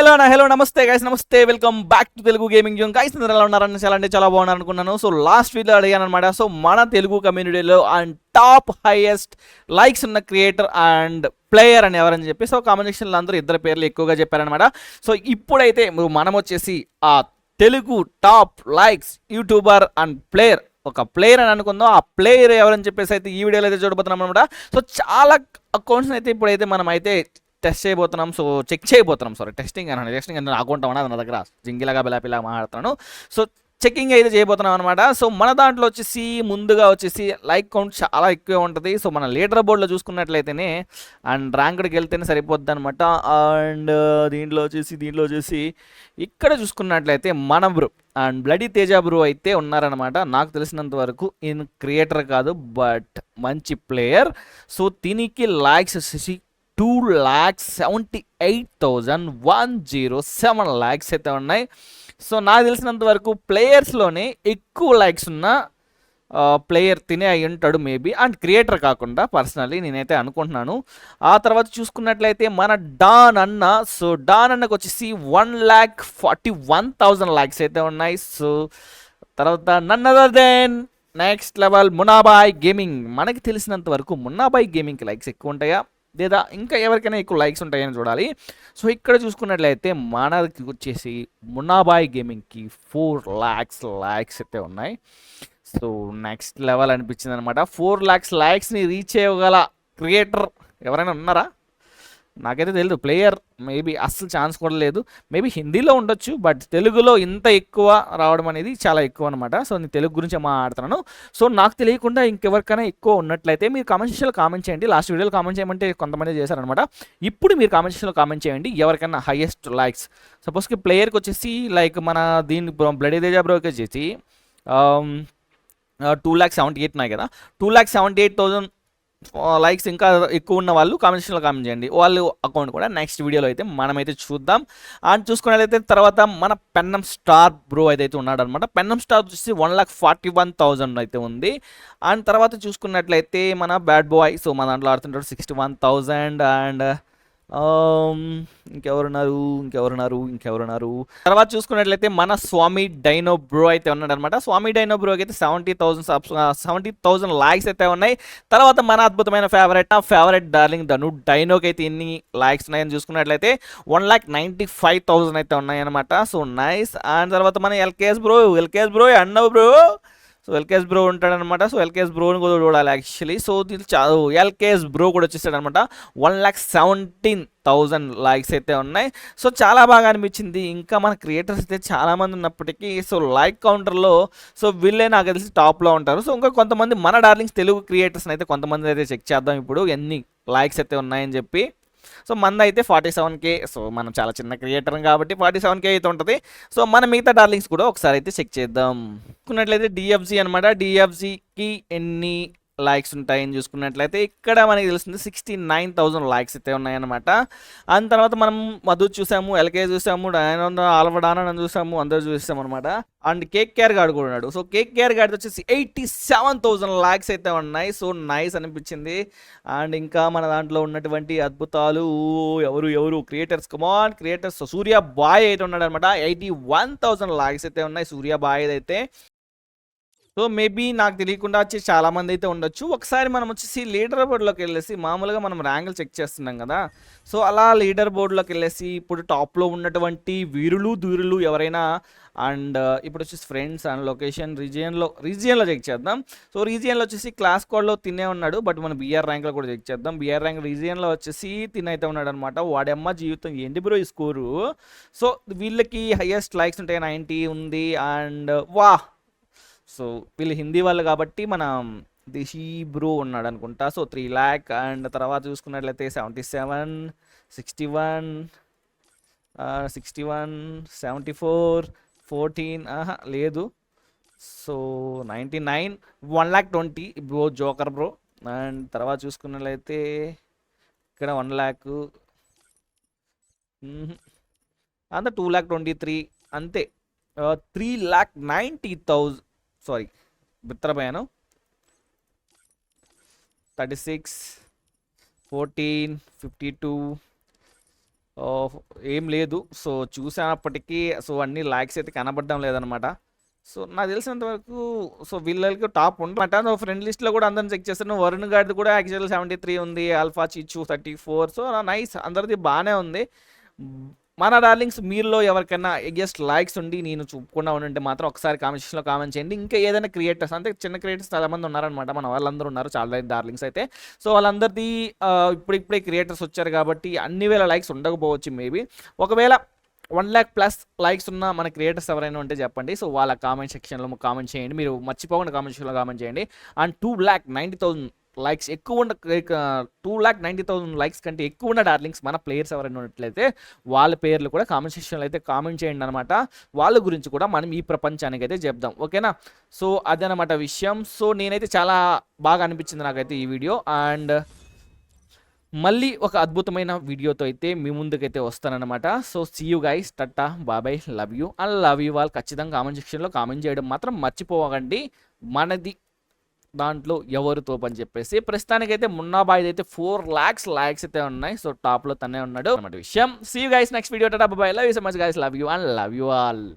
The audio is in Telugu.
హలో నా హలో నమస్తే గైస్ నమస్తే welcome back to Telugu gaming zone guys అందరూ ఎలా ఉన్నారని చాలా అంటే చాలా బాగున్నారు అనుకున్నాను సో లాస్ట్ వీడియో అడిగాను అనమాట సో మన తెలుగు కమ్యూనిటీలో అండ్ టాప్ హైయెస్ట్ లైక్స్ ఉన్న క్రియేటర్ అండ్ ప్లేయర్ అని ఎవరని చెప్పి సో కామెంట్ సెక్షన్లో అందరూ ఇద్దరు పేర్లు ఎక్కువగా చెప్పారనమాట సో ఇప్పుడైతే మనం వచ్చేసి ఆ Telugu top likes YouTuber and player ఒక ప్లేయర్ అని అనుకుందాం. ఆ ప్లేయర్ ఎవరని చెప్పేసి అయితే ఈ వీడియోలో అయితే చూడబోతున్నాం అనమాట సో చాలా అకౌంట్స్ అయితే ఇప్పుడైతే మనం అయితే టెస్ట్ చేయబోతున్నాం. సో చెక్ చేయబోతున్నాం. సారీ టెస్టింగ్ అని టెస్టింగ్ అంటే అకౌంట్ అన్నది నా దగ్గర జింగిలాగా బిలాపిలాగా మాట్లాడుతున్నాను. సో చెకింగ్ అయితే చేయబోతున్నాం అనమాట సో మన దాంట్లో వచ్చేసి ముందుగా వచ్చేసి లైక్ కౌంట్ చాలా ఎక్కువ ఉంటుంది. సో మన లీడర్ బోర్డులో చూసుకున్నట్లయితేనే అండ్ ర్యాంక్డ్కి వెళ్తేనే సరిపోద్ది అనమాట అండ్ దీంట్లో వచ్చేసి దీంట్లో వచ్చేసి ఇక్కడ చూసుకున్నట్లయితే మన bro and bloody Teja bro అయితే ఉన్నారనమాట నాకు తెలిసినంత వరకు ఈయన క్రియేటర్ కాదు బట్ మంచి ప్లేయర్. సో దీనికి likes two lakhs seventy eight thousand one zero seven lakhs అయితే ఉన్నాయి. సో నాకు తెలిసినంత వరకు ప్లేయర్స్లోనే ఎక్కువ ల్యాక్స్ ఉన్న ప్లేయర్ తినే అయి ఉంటాడు మేబీ అండ్ క్రియేటర్ కాకుండా పర్సనలీ నేనైతే అనుకుంటున్నాను. ఆ తర్వాత చూసుకున్నట్లయితే మన డాన్ అన్న సో డాన్ అన్నకు వచ్చేసి one lakh forty one thousand lakhs అయితే ఉన్నాయి. సో తర్వాత none other than next level Munnabhai gaming మనకి తెలిసినంత వరకు మున్నాబాయ్ గేమింగ్కి లైక్స్ ఎక్కువ ఉంటాయా? లేదా ఇంకా ఎవరికైనా ఎక్కువ లైక్స్ ఉంటాయని చూడాలి. సో ఇక్కడ చూసుకున్నట్లయితే మనకి వచ్చేసి మున్నాబాయ్ గేమింగ్కి ఫోర్ ల్యాక్స్ ల్యాక్స్ అయితే ఉన్నాయి. సో నెక్స్ట్ లెవెల్ అనిపించింది అనమాట ఫోర్ ల్యాక్స్ లైక్స్ని రీచ్ చేయగల క్రియేటర్ ఎవరైనా ఉన్నారా? నాకైతే తెలియదు ప్లేయర్ మేబీ అస్సలు ఛాన్స్ కూడా లేదు. మేబీ హిందీలో ఉండొచ్చు బట్ తెలుగులో ఇంత ఎక్కువ రావడం అనేది చాలా ఎక్కువ అనమాట సో నేను తెలుగు గురించి మాట్లాడుతున్నాను. సో నాకు తెలియకుండా ఇంకెవరికైనా ఎక్కువ ఉన్నట్లయితే మీరు కామెంట్ సెక్షన్లో కామెంట్ చేయండి. లాస్ట్ వీడియోలో కామెంట్ చేయమంటే కొంతమంది చేశారనమాట ఇప్పుడు మీరు కామెంట్ సెక్షన్లో కామెంట్ చేయండి. ఎవరికైనా హైయెస్ట్ లైక్స్. సపోజ్కి ప్లేయర్కి వచ్చేసి లైక్ మన దీని బ్లడ్ ఏదేజా బ్రోకి వచ్చేసి టూ ల్యాక్ సెవెంటీ ఎయిట్ ఉన్నాయి కదా. Two lakh seventy eight thousand likes ఇంకా ఎక్కువ ఉన్న వాళ్ళు కామెంట్స్లో కామెంట్ చేయండి. వాళ్ళు అకౌంట్ కూడా నెక్స్ట్ వీడియోలో అయితే మనమైతే చూద్దాం. అండ్ చూసుకున్నట్లయితే తర్వాత మన పెన్నం స్టార్ బ్రో అయితే ఉన్నాడు అనమాట పెన్నం స్టార్ వచ్చేసి one lakh forty one thousand అయితే ఉంది. అండ్ తర్వాత చూసుకున్నట్లయితే మన బ్యాడ్ బాయ్ సో మన దాంట్లో ఆడుతుంటాడు సిక్స్టీ వన్ థౌజండ్ అండ్ ఇంకెవరున్నారు? ఇంకెవరున్నారు? ఇంకెవరున్నారు? తర్వాత చూసుకున్నట్లయితే మన స్వామి డైనో బ్రో అయితే ఉన్నాడు అనమాట స్వామి డైనో బ్రోకి అయితే seventy thousand subs seventy thousand likes అయితే ఉన్నాయి. తర్వాత మన అద్భుతమైన ఫేవరెట్ ఆ ఫేవరెట్ డార్లింగ్ ధను డైనోకి అయితే ఎన్ని లైక్స్ ఉన్నాయని చూసుకున్నట్లయితే one lakh ninety five thousand అయితే ఉన్నాయన్నమాట. సో నైస్ అండ్ తర్వాత మన ఎల్కేఎస్ బ్రో ఎల్కేఎస్ బ్రో అన్నవ్ బ్రో. సో ఎల్కేఎస్ బ్రో ఉంటాడనమాట. సో ఎల్కేఎస్ బ్రోని కూడా చూడాలి యాక్చువల్లీ సో దీని చా ఎల్కేఎస్ బ్రో కూడా వచ్చేసాడనమాట. One lakh seventeen thousand likes అయితే ఉన్నాయి. సో చాలా బాగా అనిపించింది. ఇంకా మన క్రియేటర్స్ అయితే చాలామంది ఉన్నప్పటికీ సో లైక్ కౌంటర్లో సో వీళ్ళే నాకు తెలిసి టాప్లో ఉంటారు. సో ఇంకా కొంతమంది మన డార్లింగ్స్ తెలుగు క్రియేటర్స్ని అయితే కొంతమంది అయితే చెక్ చేద్దాం. ఇప్పుడు ఎన్ని లైక్స్ అయితే ఉన్నాయని చెప్పి. సో మంది అయితే ఫార్టీ సెవెన్ కే సో మనం చాలా చిన్న క్రియేటర్ కాబట్టి ఫార్టీ సెవెన్ కే అయితే ఉంటుంది. సో మన మిగతా డార్లింగ్స్ కూడా ఒకసారి అయితే చెక్ చేద్దాం. చూసుకున్నట్లయితే డిఎఫ్జి అనమాట డిఎఫ్జికి ఎన్ని లైక్స్ ఉంటాయని చూసుకున్నట్లయితే ఇక్కడ మనకి తెలుస్తుంది సిక్స్టీ నైన్ థౌజండ్ లైక్స్ అయితే ఉన్నాయన్నమాట. అండ్ తర్వాత మనం మధు చూసాము ఎల్కే చూసాము డయానంద చూసాము అందరూ చూసాము అనమాట అండ్ కేక్ కేర్ గార్డ్ కూడా ఉన్నాడు. సో కేక్ కేర్ గార్డ్ వచ్చేసి ఎయిటీ సెవెన్ థౌజండ్ ల్యాక్స్ అయితే ఉన్నాయి. సో నైస్ అనిపించింది. అండ్ ఇంకా మన దాంట్లో ఉన్నటువంటి అద్భుతాలు ఎవరు ఎవరు creators come on creators Surya Bhai అయితే ఉన్నాడు అనమాట ఎయిటీ వన్ థౌజండ్ ల్యాక్స్ అయితే ఉన్నాయి. సూర్య బాయ్ అయితే. సో మేబీ నాకు తెలియకుండా వచ్చి చాలా మంది అయితే ఉండొచ్చు. ఒకసారి మనం వచ్చేసి లీడర్ బోర్డులోకి వెళ్ళేసి మామూలుగా మనం ర్యాంకులు చెక్ చేస్తున్నాం కదా. సో అలా లీడర్ బోర్డులోకి వెళ్ళేసి ఇప్పుడు టాప్లో ఉన్నటువంటి వీరులు దూరులు ఎవరైనా అండ్ ఇప్పుడు వచ్చేసి ఫ్రెండ్స్ అండ్ లొకేషన్ రీజియన్లో రీజియన్లో చెక్ చేద్దాం. సో రీజియన్లో వచ్చేసి క్లాస్ కోడ్లో తినే ఉన్నాడు బట్ మన బీఆర్ ర్యాంక్లో కూడా చెక్ చేద్దాం. బీఆర్ ర్యాంక్ రీజియన్లో వచ్చేసి తినైతే ఉన్నాడు అనమాట వాడమ్మ జీవితం ఏంటి బ్రో ఈ స్కోరు? సో వీళ్ళకి హయ్యెస్ట్ లైక్స్ ఉంటాయి నైంటీ ఉంది అండ్ వా సో వీళ్ళు హిందీ వాళ్ళు కాబట్టి మన దిషీ బ్రో ఉన్నాడు అనుకుంటా. సో త్రీ ల్యాక్ అండ్ తర్వాత చూసుకున్నట్లయితే seventy seven sixty one sixty one seventy four fourteen లేదు. So ninety nine one lakh twenty bro joker bro. And తర్వాత చూసుకున్నట్లయితే ఇక్కడ వన్ ల్యాక్ అంత టూ ల్యాక్ ట్వంటీ త్రీ అంతే. Three lakh ninety thousand sorry బిత్రపోయాను thirty six fourteen fifty two. ఏం లేదు. సో చూసినప్పటికీ సో అన్ని లైక్స్ అయితే కనబడడం లేదనమాట సో నాకు తెలిసినంత వరకు సో వీళ్ళకి టాప్ ఉండమాట సో ఫ్రెండ్ లిస్ట్లో కూడా అందరిని చెక్ చేస్తాను వరుణ్ గారిది కూడా యాక్చువల్ సెవెంటీ త్రీ ఉంది ఆల్ఫా చిచ్చు థర్టీ ఫోర్ సో నైస్ అందరిది బాగానే ఉంది. మన డార్లింగ్స్ మీరులో ఎవరికైనా జస్ట్ లైక్స్ ఉండి నేను చూపకుండా ఉంటే మాత్రం ఒకసారి కామెంట్ సెక్షన్లో కామెంట్ చేయండి. ఇంకా ఏదైనా క్రియేటర్స్ అంటే చిన్న క్రియేటర్స్ చాలా మంది ఉన్నారనమాట మన వాళ్ళందరూ ఉన్నారు చాలా డార్లింగ్స్ అయితే. సో వాళ్ళందరిది ఇప్పుడిప్పుడే క్రియేటర్స్ వచ్చారు కాబట్టి అన్ని వేల లైక్స్ ఉండకపోవచ్చు మేబీ ఒకవేళ వన్ ల్యాక్ ప్లస్ లైక్స్ ఉన్న మన క్రియేటర్స్ ఎవరైనా ఉంటే చెప్పండి. సో వాళ్ళ కామెంట్ సెక్షన్లో కామెంట్ చేయండి. మీరు మర్చిపోకుండా కామెంట్ సెక్షన్లో కామెంట్ చేయండి. And two lakh ninety thousand likes ఎక్కువ ఉన్న two lakh ninety thousand likes కంటే ఎక్కువ ఉన్న డార్లింగ్స్ మన ప్లేయర్స్ ఎవరైనా ఉన్నట్లయితే వాళ్ళ పేర్లు కూడా కామెంట్ సెక్షన్లో అయితే కామెంట్ చేయండి అనమాట వాళ్ళ గురించి కూడా మనం ఈ ప్రపంచానికి అయితే చెప్దాం. ఓకేనా సో అదనమాట విషయం. సో నేనైతే చాలా బాగా అనిపించింది నాకైతే ఈ వీడియో అండ్ మళ్ళీ ఒక అద్భుతమైన వీడియోతో అయితే మీ ముందుకైతే వస్తానన్నమాట. So see you guys tata bye bye love you and love you వాళ్ళు ఖచ్చితంగా కామెంట్ సెక్షన్లో కామెంట్ చేయడం మాత్రం మర్చిపోకండి. మనది దాంట్లో ఎవరు తోపు అని చెప్పేసి ప్రస్తుతానికైతే మున్నాబాయ్ అయితే ఫోర్ లాక్స్ లాక్స్ అయితే ఉన్నాయి. సో టాప్లో తనే ఉన్నాడు. అన్నమాట విషయం. See you guys next video tata bye love you so much guys love you and love you all